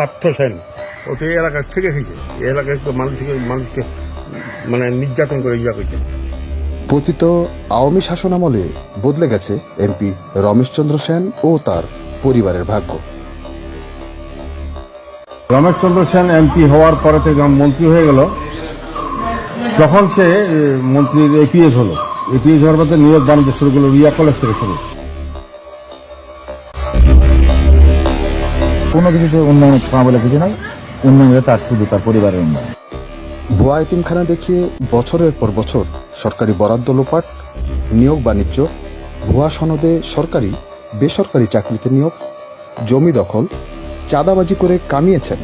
পার্থ সেন। ও তো এই এলাকার থেকে এসেছে। এই এলাকায় তো মানুষকে মানুষকে মানে নির্যাতন করে ইয়া করছে। পতিত আওয়ামী শাসনামলে বদলে গেছে এমপি রমেশচন্দ্র সেন ও তার পরিবারের ভাগ্য। রমেশচন্দ্র সেন এমপি হওয়ার পরে থেকে যখন মন্ত্রী হয়ে গেল। তখন সে মন্ত্রীর এপিএস হলো। এপিএস হওয়ার পরে নিয়োগ বাণিজ্য শুরু করল রিয়া কলেজ থেকে শুরু। কোনো কিছুতে উন্নয়নের ছোঁয়া বলে কিছু নাই উন্নয়ন হলে তার শুধু তার পরিবারের উন্নয়ন। ভুয়া এতিমখানা দেখিয়ে বছরের পর বছর সরকারি বরাদ্দ লোপাট নিয়োগ বাণিজ্য ভুয়া সনদে সরকারি বেসরকারি চাকরিতে নিয়োগ জমি দখল চাঁদাবাজি করে কামিয়েছেন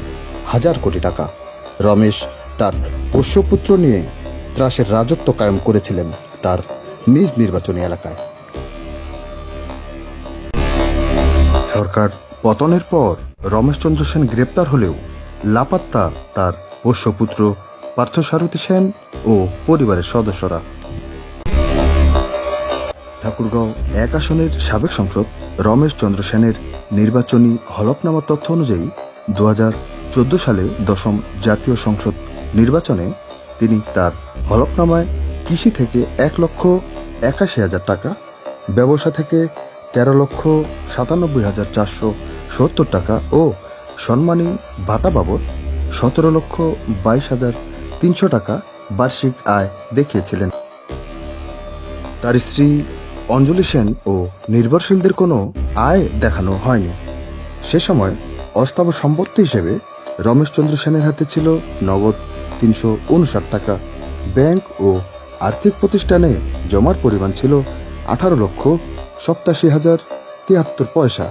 হাজার কোটি টাকা। রমেশ তার পোষ্যপুত্র নিয়ে ত্রাসের রাজত্ব কায়েম করেছিলেন তার নিজ নির্বাচনী এলাকায়। সরকার পতনের পর রমেশচন্দ্র সেন গ্রেপ্তার হলেও লাপাত্তা তার পোষ্যপুত্র পার্থসারথী সেন ও পরিবারের সদস্যরা। ঠাকুরগাঁও এক আসনের সাবেক সংসদ রমেশ চন্দ্র সেনের নির্বাচনী হলফনামা তথ্য অনুযায়ী দু হাজার চোদ্দ সালে দশম জাতীয় সংসদ নির্বাচনে তিনি তার হলফনামায় কৃষি থেকে এক লক্ষ একাশি হাজার টাকা, ব্যবসা থেকে তেরো লক্ষ সাতানব্বই হাজার চারশো সত্তর টাকা ও সম্মানী ভাতা বাবদ সতেরো লক্ষ বাইশ হাজার তিনশো টাকা বার্ষিক আয় দেখিয়েছিলেন। তার স্ত্রী অঞ্জলি সেন ও নির্ভরশীলদের কোনো আয় দেখানো হয়নি। সে সময় অস্থাবর সম্পত্তি হিসেবে রমেশচন্দ্র সেনের হাতে ছিল নগদ তিনশো উনষাট টাকা। ব্যাংক ও আর্থিক প্রতিষ্ঠানে জমার পরিমাণ ছিল আঠারো লক্ষ সপ্তাশি হাজার তিয়াত্তর পয়সা।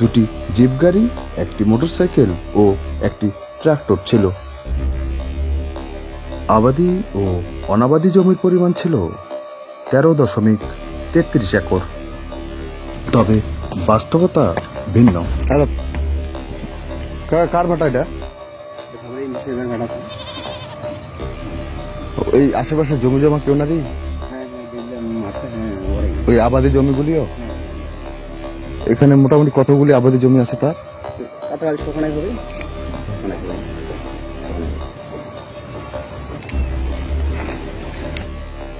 দুটি জিপ গাড়ি একটি মোটরসাইকেল ও একটি ট্রাক্টর ছিল। আবাদি ও অনাবাদি জমির পরিমাণ ছিল তেরো দশমিক তেত্রিশ একর। তবে বাস্তবতা ভিন্ন। হ্যালো। কার ভাটা এটা? এই আশেপাশে জমি জমা কেউ নারী ওই আবাদি জমিগুলিও? এখানে মোটামুটি কতগুলি আবাদি জমি আছে তার?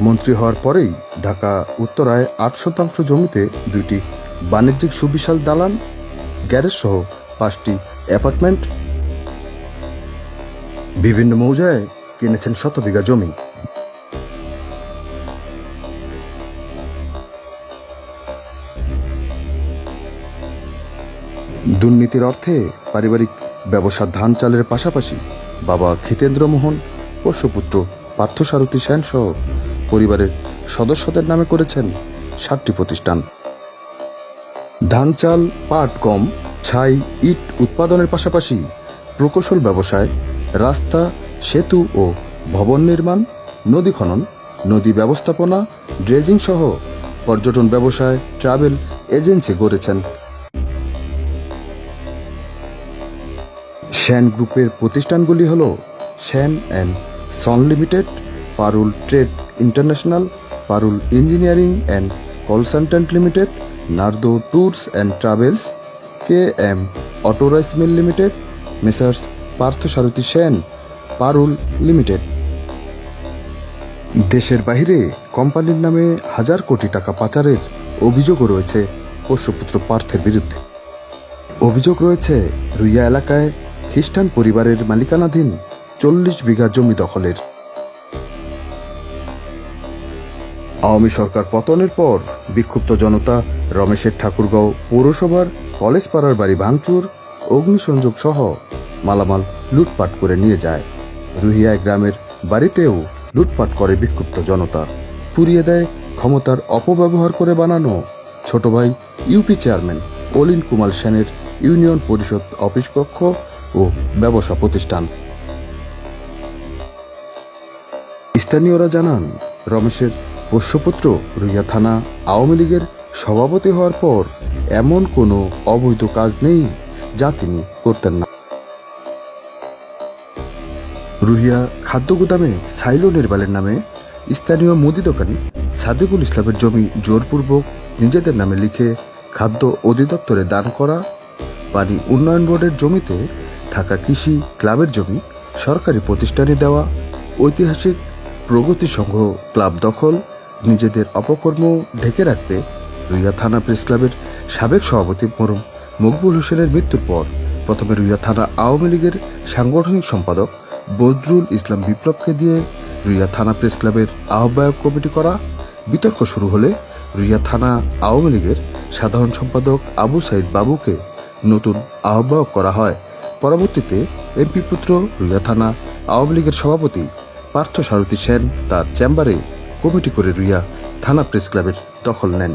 মন্ত্রী হওয়ার পরেই ঢাকা উত্তরায় আট শতাংশ জমিতে দুইটি বাণিজ্যিক সুবিশাল দালান গ্যারেজ সহ পাঁচটি অ্যাপার্টমেন্ট বিভিন্ন মৌজায় কিনেছেন শত বিঘা জমি। দুর্নীতির অর্থে পারিবারিক ব্যবসা ধান চালের পাশাপাশি বাবা খিতেন্দ্র মোহন পোষ্যপুত্র পার্থসারথী সেন সহ পরিবারের সদস্যদের নামে করেছেন সাতটি প্রতিষ্ঠান। ধান চাল, পাট, গম, ছাই, ইট উৎপাদনের পাশাপাশি প্রকৌশল ব্যবসায় রাস্তা, সেতু ও ভবন নির্মাণ, নদী খনন, নদী ব্যবস্থাপনা, ড্রেজিং সহ পর্যটন ব্যবসায় ট্রাভেল এজেন্সি গড়েছেন শ্যান গ্রুপের প্রতিষ্ঠানগুলি হল Shan and son limited, Parul trade international, Parul engineering and consultant limited, Nardo tours and travels, K M auto rice mill limited, messrs Parthasarathi Sen, Parul limited. দেশের বাইরে কোম্পানির নামে হাজার কোটি টাকা পাচারের অভিযোগও রয়েছে পোষ্যপুত্র পার্থের বিরুদ্ধে। অভিযোগ রয়েছে, রুইয়া এলাকায় খ্রিস্টান পরিবারের মালিকানাধীন চল্লিশ বিঘা জমি দখলের। আওয়ামী সরকার পতনের পর বিক্ষুব্ধ জনতা রমেশের ঠাকুরগাঁও পৌরসভার কলেজ পাড়ার বাড়ি ভাঙচুর, অগ্নিসংযোগ সহ মালামাল লুটপাট করে নিয়ে যায়। রুহিয়ায় গ্রামের বাড়িতেও লুটপাট করে বিক্ষুব্ধ জনতা। পুড়িয়ে দেয় ক্ষমতার অপব্যবহার করে বানানো ছোট ভাই ইউপি চেয়ারম্যান অলিন কুমার সেনের ইউনিয়ন পরিষদ অফিস কক্ষ ও ব্যবসা প্রতিষ্ঠান। স্থানীয়রা জানান, রমেশের পোষ্যপুত্র রুইয়া থানা আওয়ামী লীগের সভাপতি হওয়ার পর এমন কোনো অবৈধ কাজ নেই যা তিনি করতেন না। রুহিয়া খাদ্য গুদামে সাইলো নির্বালের নামে স্থানীয় মুদি দোকানি সাদেকুল ইসলামের জমি জোরপূর্বক নিজেদের নামে লিখে খাদ্য অধিদপ্তরে দান করা, পানি উন্নয়ন বোর্ডের জমিতে ঢাকা কৃষি ক্লাবের জমি সরকারি প্রতিষ্ঠানে দেওয়া ঐতিহাসিক প্রগতি সংঘ ক্লাব দখল, নিজেদের অপকর্ম ঢেকে রাখতে রুইয়া থানা প্রেস ক্লাবের সাবেক সভাপতি মরুম মকবুল হোসেনের মৃত্যুর পর প্রথমে রুইয়া থানা আওয়ামী লীগের সাংগঠনিক সম্পাদক বদরুল ইসলাম বিপ্লবকে দিয়ে রুইয়া থানা প্রেস ক্লাবের আহ্বায়ক কমিটি করা। বিতর্ক শুরু হলে রুইয়া থানা আওয়ামী লীগের সাধারণ সম্পাদক আবু সাইদ বাবুকে নতুন আহ্বায়ক করা হয়। পরবর্তীতে এমপি পুত্র থানা আওয়ামী লীগের সভাপতি পার্থ সারথী সেন তার চেম্বারে কমিটি করে রুইয়া থানা প্রেস ক্লাবের দখল নেন।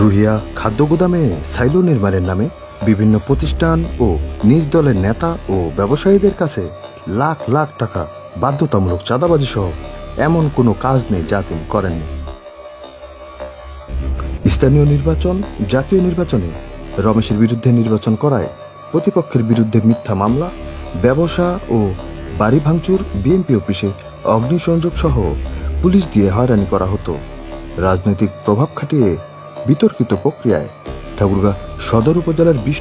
রুহিয়া খাদ্য গুদামে সাইলো নির্মাণের নামে বিভিন্ন প্রতিষ্ঠান ও নিজ দলের নেতা ও ব্যবসায়ীদের কাছে লাখ লাখ টাকা বাধ্যতামূলক চাঁদাবাজি সহ এমন কোনো কাজ নেই যা তিনি করেননি। স্থানীয় নির্বাচন, জাতীয় নির্বাচনে রমেশের বিরুদ্ধে নির্বাচন করায় প্রতিপক্ষের বিরুদ্ধে মিথ্যা মামলা, ব্যবসা ও বাড়ি ভাঙচুর, বিএনপি অফিসে অগ্নিসংযোগ সহ পুলিশ দিয়ে হয়রানি করা হতো। রাজনৈতিক প্রভাব খাটিয়ে বিতর্কিত প্রক্রিয়ায় ঠাকুরগাঁ সদর উপজেলার বিশ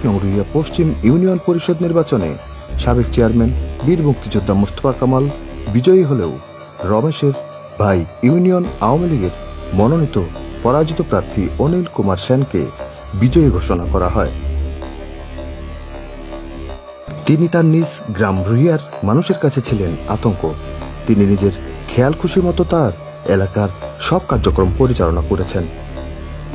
পশ্চিম ইউনিয়ন পরিষদ নির্বাচনে সাবেক চেয়ারম্যান, বীর মুক্তিযোদ্ধা মুস্তফা কামাল বিজয়ী হলেও রমেশের ভাই ইউনিয়ন আওয়ামী লীগের মনোনীত পরাজিত প্রার্থী অনিল কুমার সেনকে বিজয়ী ঘোষণা করা হয়। তিনি তার নিজ গ্রাম রুহিয়ার মানুষের কাছে ছিলেন আতঙ্ক। তিনি নিজের খেয়াল খুশি মতো তার এলাকার সব কার্যক্রম পরিচালনা করেছেন।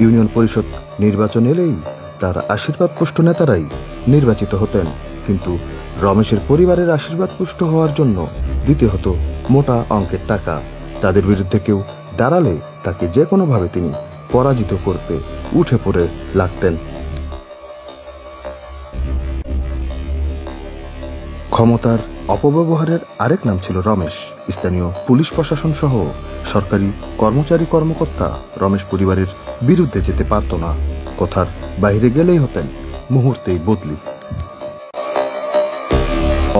ইউনিয়ন পরিষদ নির্বাচন এলেই তার আশীর্বাদ পুষ্ট নেতারাই নির্বাচিত হতেন। কিন্তু রমেশের পরিবারের আশীর্বাদ পুষ্ট হওয়ার জন্য দিতে হতো মোটা অঙ্কের টাকা। তাদের বিরুদ্ধে কেউ দাঁড়ালে তাকে যে কোনোভাবে তিনি পরাজিত করতে উঠে পড়ে লাগতেন। ক্ষমতার অপব্যবহারের আরেক নাম ছিল রমেশ। স্থানীয় পুলিশ প্রশাসন সহ সরকারি কর্মচারী কর্মকর্তা রমেশ পরিবারের বিরুদ্ধে যেতে পারত না। কথার বাইরে গেলেই হতেন মুহূর্তেই বদলি।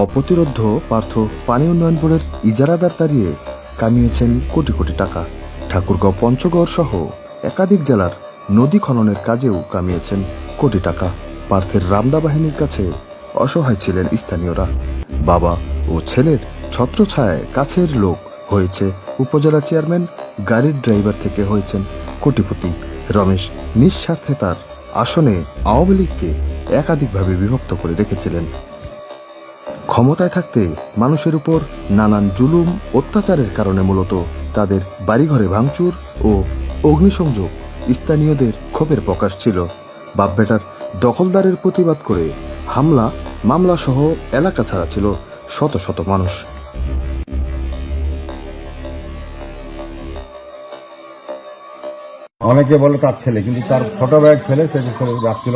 অপ্রতিরোধ পার্থ পানি উন্নয়ন বোর্ডের ইজারাদার তাড়িয়ে কামিয়েছেন কোটি কোটি টাকা। ঠাকুরগাঁও পঞ্চগড় সহ একাধিক জেলার নদী খননের কাজেও কামিয়েছেন কোটি টাকা। পার্থের রামদা বাহিনীর কাছে অসহায় ছিলেন স্থানীয়রা। বাবা ও ছেলের ছত্রছায়ায় কাছের লোক হয়েছে। উপজেলা চেয়ারম্যান, গাড়ির ড্রাইভার থেকে হয়েছেন কোটিপতি। রমেশ নিঃস্বার্থে তার আসনে আওয়ামী লীগকে একাধিকভাবে বিভক্ত করে রেখেছিলেন। ক্ষমতায় থাকতে মানুষের উপর নানান জুলুম, অত্যাচারের কারণে মূলত তাদের বাড়িঘরে ভাঙচুর ও অগ্নিসংযোগ স্থানীয়দের ক্ষোভের প্রকাশ ছিল। বাপবেটার দখলদারের প্রতিবাদ করে হামলা মামলা সহ এলাকা ছাড়া ছিল শত শত মানুষ। অনেকে বলে তার ছেলে, কিন্তু তার ছোট ভাইয়ের ছেলে, সে যাচ্ছিল,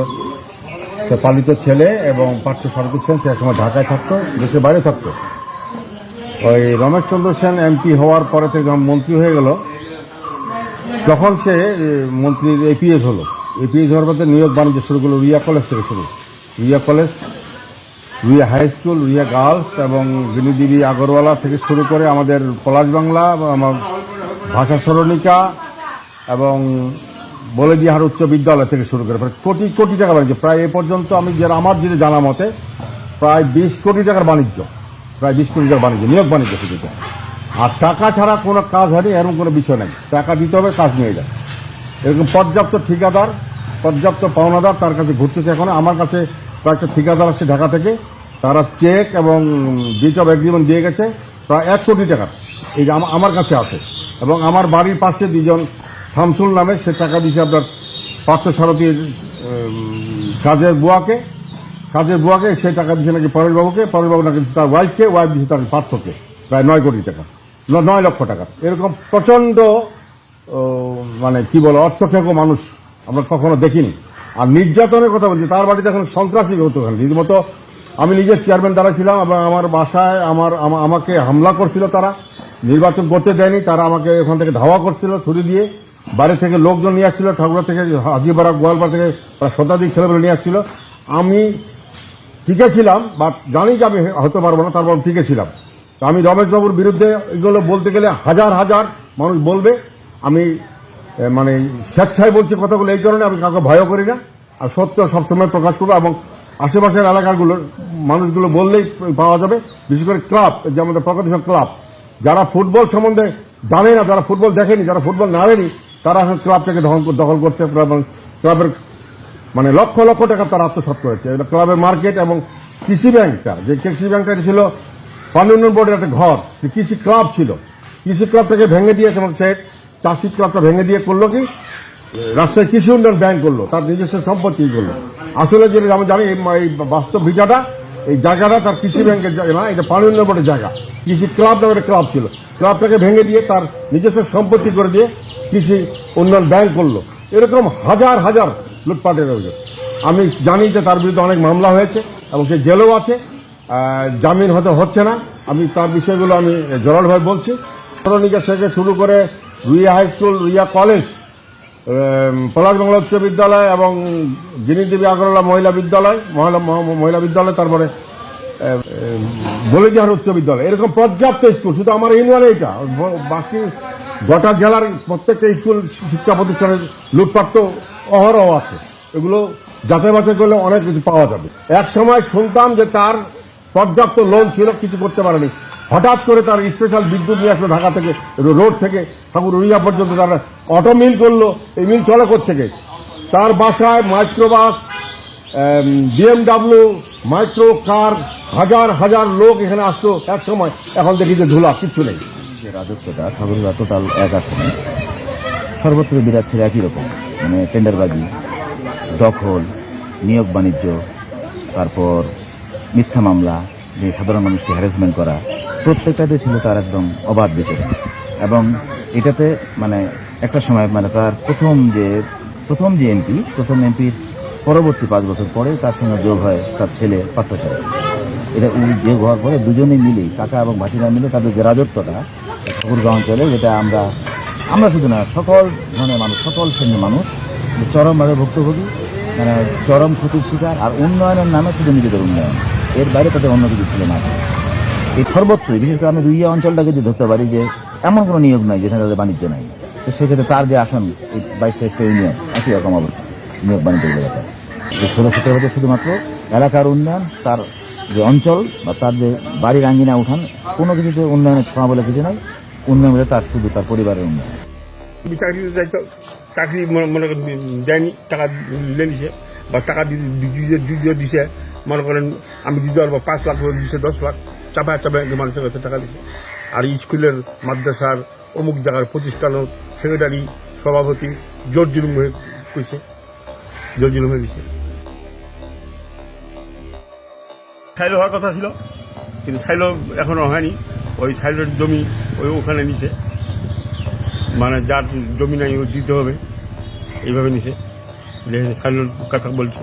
সে পালিত ছেলে এবং পার্থ সারথী সেন, সে একসময় ঢাকায় থাকতো, দেশের বাইরে থাকতো। ওই রমেশ চন্দ্র সেন এমপি হওয়ার পরে থেকে মন্ত্রী হয়ে গেল তখন সে মন্ত্রীর এপিএস হলো, এপিএস হওয়ার পরে নিয়োগ বাণিজ্য শুরু করল রিয়া কলেজ থেকে শুরু Riya college, Riya high school, Riya girls এবং বিনিদিবি আগরওয়ালা থেকে শুরু করে আমাদের পলাশ বাংলা, আমার ভাষা সরণিকা এবং বলে দিয়াহার উচ্চ বিদ্যালয় থেকে শুরু করে কোটি কোটি টাকা বাণিজ্য প্রায় এ পর্যন্ত আমি যে আমার যেটা জানা মতে, প্রায় বিশ কোটি টাকার বাণিজ্য, প্রায় বিশ কোটি টাকার বাণিজ্য, নিয়োগ বাণিজ্য শুধু। আর টাকা ছাড়া কোনো কাজ হয়নি, এরকম কোনো বিষয় নেই। টাকা দিতে হবে, কাজ নিয়ে যায় এরকম পর্যাপ্ত ঠিকাদার, পর্যাপ্ত পাওনাদার তার কাছে ঘুরতেছে এখন। আমার কাছে কয়েকটা ঠিকাদার আসছে ঢাকা থেকে। তারা চেক এবং ডিট অফ এগ্রিমেন্ট দিয়ে গেছে, প্রায় এক কোটি টাকা এই যে আমার কাছে আছে। এবং আমার বাড়ির পাশে দুজন শামসুল নামে, সে টাকা দিয়েছে আপনার পার্থ সারথীর কাজের বুয়াকে। কাজের বুয়াকে সে টাকা দিয়েছে নাকি পরেশবাবুকে। পরেশবাবু নাকি তার ওয়াইফকে ওয়াইফ দিয়েছে তার পার্থকে। প্রায় নয় কোটি টাকা। নয় লক্ষ টাকা। এরকম প্রচণ্ড মানে কি বলে অর্থক্ষেপ মানুষ আমরা কখনো দেখিনি। আর নির্যাতনের কথা বলছি, তার বাড়িতে এখন সন্ত্রাসী হতো ওখানে, রীতিমতো আমি নিজের চেয়ারম্যান দ্বারা ছিলাম, এবং আমার বাসায় আমার আমাকে হামলা করছিল তারা, নির্বাচন করতে দেয়নি, তারা আমাকে ওখান থেকে ধাওয়া করছিল, ছুরি দিয়ে বাইরে থেকে লোকজন নিয়ে আসছিল ঠাকুরা থেকে হাজিপাড়া, গোয়ালপাড়া থেকে প্রায় শতাধিক ছেলেমেলে নিয়ে আসছিল। আমি টিকে ছিলাম, বা জানি যে আমি হতে পারব না, তারপর টিকে ছিলাম। তো আমি রমেশবাবুর বিরুদ্ধে এগুলো বলতে গেলে হাজার হাজার মানুষ বলবে। আমি মানে স্বেচ্ছায় বলছি কথাগুলো এই কারণে, আমি কাউকে ভয়ও করি না। আর সত্য সবসময় প্রকাশ করব এবং আশেপাশের এলাকাগুলোর মানুষগুলো বললেই পাওয়া যাবে। বিশেষ করে ক্লাব যে আমাদের প্রগতিশীল ক্লাব, যারা ফুটবল সম্বন্ধে জানে না, যারা ফুটবল দেখেনি, যারা ফুটবল নাড়েনি তারা এখন ক্লাবটাকে দখল দখল করছে। ক্লাবের মানে লক্ষ লক্ষ টাকা তারা আত্মসাৎ করেছে। ক্লাবের মার্কেট এবং কৃষি ব্যাংকটা, যে কৃষি ব্যাংকটা ছিল পানি উন্নয়ন বোর্ডের একটা ঘর কৃষি ক্লাব ছিল। কৃষি ক্লাবটাকে ভেঙে দিয়েছে এবং সে চাষি ক্লাবটা ভেঙে দিয়ে করল কি? রাস্তায় কৃষি উন্নয়ন ব্যাংক করল, তার নিজস্ব সম্পত্তি করল। আসলে যেটা আমি জানি, এই বাস্তব ভিটাটা, এই জায়গাটা তার কৃষি ব্যাংকের জায়গা না, এটা পানি উন্নয়ন বোর্ডের জায়গা। কৃষি ক্লাব নামে একটা ক্লাব ছিল। ক্লাবটাকে ভেঙে দিয়ে তার নিজস্ব সম্পত্তি করে দিয়ে কৃষি উন্নয়ন ব্যাংক করল। এরকম হাজার হাজার লুটপাটের অভিযোগ। আমি জানি যে তার বিরুদ্ধে অনেক মামলা হয়েছে এবং সে জেলেও আছে। জামিন হয়তো হচ্ছে না। আমি তার বিষয়গুলো আমি জোরালভাবে বলছি। তরুণীকে থেকে শুরু করে Ruia high school Ruia college Palash Bangla উচ্চ বিদ্যালয় এবং গিরিদেবী আগরওয়ালা মহিলা বিদ্যালয়, মহিলা মহ- মহিলা বিদ্যালয়, তারপরে বলিজাহার উচ্চ বিদ্যালয়। এরকম পর্যাপ্ত স্কুল, শুধু আমার ইউনিয়নে এটা বাকি গোটা জেলার প্রত্যেকটা স্কুল শিক্ষা প্রতিষ্ঠানের লুটপাট তো অহরহ আছে। এগুলো যাচাই বাছাই করলে অনেক কিছু পাওয়া যাবে। এক সময় শুনতাম যে তার পর্যাপ্ত লোন ছিল, কিছু করতে পারেনি। হঠাৎ করে তার স্পেশাল বিদ্যুৎ নিয়ে আসলো ঢাকা থেকে, রোড থেকে। ঠাকুর উড়িয়া পর্যন্ত তারা অটো মিল করল, এই মিল চলে থেকে তার বাসায় মাইক্রোবাস বিএমডাব্লিউ মাইক্রো কার হাজার হাজার লোক এখানে আসতো এক সময়। এখন দেখি যে ধুলা, কিচ্ছু নেই। যে রাজত্বটা, ঠাকুররা টোটাল এক আসনে সর্বত্র বিরাট ছিল একই রকম। মানে টেন্ডারবাজি, দখল, নিয়োগ বাণিজ্য, তারপর মিথ্যা মামলা যে সাধারণ মানুষকে হ্যারাসমেন্ট করা প্রত্যেকটাতে ছিল তার একদম অবাধ বিচরণ এবং এটাতে মানে একটা সময় মানে তার প্রথম যে প্রথম যে এমপি প্রথম এমপির পরবর্তী পাঁচ বছর পরে তার সঙ্গে যোগ হয় তার ছেলে পার্থসাহেব এটা উনি যোগ হওয়ার পরে দুজনে মিলে কাকা এবং ভাটিরা মিলে তাদের যে রাজত্বটা, ঠাকুরগাঁও অঞ্চলে, যেটা আমরা আমরা শুধু না, সকল ধরনের মানুষ, সকল শ্রেণির মানুষ, চরমভাবে ভুক্তভোগী মানে চরম ক্ষতির শিকার, আর উন্নয়নের নামে শুধু নিজেদের উন্নয়ন। এর বাইরে তাদের অন্য কিছু ছিল না। এই সর্বত্রই, বিশেষ করে আমি রুইয়া অঞ্চলটাকে যদি ধরতে পারি যে, এমন কোনো নিয়োগ নাই যেখানে তাদের বাণিজ্য নাই। তো সেক্ষেত্রে তার যে আসন, এই বাইশ তেইশটা ইউনিয়ন একই রকম অবস্থা, নিয়োগ বাণিজ্যের ব্যাপারে। ষোলো সতেরো বছর শুধুমাত্র এলাকার উন্নয়ন, তার যে অঞ্চল বা তার যে বাড়ির আঙ্গিনা উঠান, কোনো কিছুতে উন্নয়নের ছোঁয়া বলে কিছু নয় উন্নয়ন বলে তার শুধু তার পরিবারের উন্নয়ন। তুমি চাকরিতে চাকরি মনে দেয়নি, টাকা লে নিছে বা টাকা দি- দি- দি- দি- দিয়ে দিছে। মনে করেন, আমি দিতে পারব পাঁচ লাখ করে দিছে, দশ লাখ। চাপায় চাপায় মানুষের কাছে টাকা দিছে। আর স্কুলের মাদ্রাসার অমুক জায়গার প্রতিষ্ঠানের সেক্রেটারি সভাপতি জোর জুলুম হয়ে কইছে। জোর জুলুম হয়ে দিছে সাইলো হওয়ার কথা ছিল, কিন্তু সাইলো এখনও হয়নি। ওই সাইলোর জমি ওই ওখানে নিছে। মানে যার জমি নাই ও দিতে হবে। এইভাবে নিছে। সাইলোর কথা বলছে